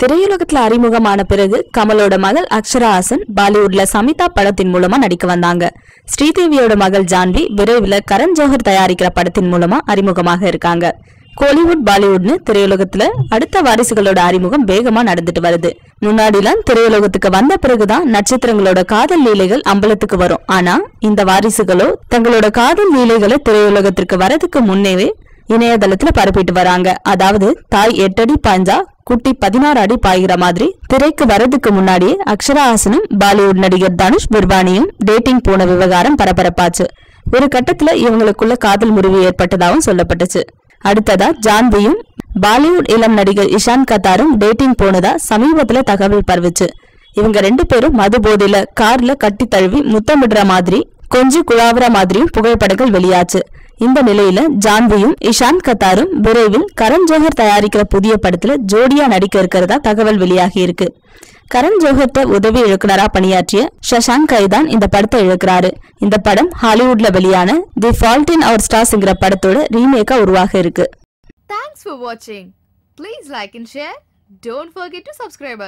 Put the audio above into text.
திரையுலகத்துல அறிமுகமான பிறகு கமலோட மகள் அக்ஷரா ஹாசன் பாலிவுட்ல சமிதா படத்தின் மூலமா நடிக்க வந்தாங்க. ஸ்ரீதேவியோட மகள் ஜான்வி விரைவில் கரண் ஜோஹர் தயாரிக்கிற படத்தின் மூலமா அறிமுகமாக இருக்காங்க. கோலிவுட் பாலிவுட்னு திரையுலகத்துல அடுத்த வாரிசுகளோட அறிமுகம் வேகமா நடந்துட்டு வருது. முன்னாடிலாம் திரையுலகத்துக்கு வந்த பிறகுதான் நட்சத்திரங்களோட காதல் லீலைகள் அம்பலத்துக்கு வரும். ஆனா இந்த வாரிசுகளோ தங்களோட காதல் லீலைகளை திரையுலகத்திற்கு வரதுக்கு முன்னேவே இணையதளத்துல பரப்பிட்டு வராங்க. அதாவது தாய் எட்டடி பாஞ்சா குட்டி பதினாறு அடி பாய்கிற மாதிரி திரைக்கு வரதுக்கு முன்னாடியே அக்ஷராஹாசனும் பாலிவுட் நடிகர் தனுஷ் பிர்வானியும் டேட்டிங் போன விவகாரம் பரபரப்பாச்சு. ஒரு கட்டத்துல இவங்களுக்குள்ள காதல் முறிவு ஏற்பட்டதாகவும் சொல்லப்பட்டுச்சு. அடுத்ததா ஜான்வியும் பாலிவுட் இளம் நடிகர் இஷான் கத்தாரும் டேட்டிங் போனதா சமீபத்துல தகவல் பரவுச்சு. இவங்க ரெண்டு பேரும் மது போதையில கார்ல கட்டி தழுவி முத்தமிடுற மாதிரி கொஞ்சம் குழாவுற மாதிரியும் புகைப்படங்கள் வெளியாச்சு. இந்த நிலையில ஜான்வியும் இஷான் கத்தாரும் விரைவில் கரண் ஜோஹர் தயாரிக்கிற புதிய படத்துல ஜோடியா நடிக்க இருக்கிறதா தகவல் வெளியாகி இருக்கு. கரண் ஜோஹர்ட்ட உதவி இயக்குனரா பணியாற்றிய ஷஷாங்க் கைதான் இந்த படத்தை இழுக்கிறாரு. இந்த படம் ஹாலிவுட்ல வெளியான தி ஃபால்ட் இன் அவர் ஸ்டார்ஸ்ங்கிற படத்தோட ரீமேக்கா உருவாக இருக்கு. தேங்க்ஸ் for வாட்சிங் please like and share don't forget to subscribe.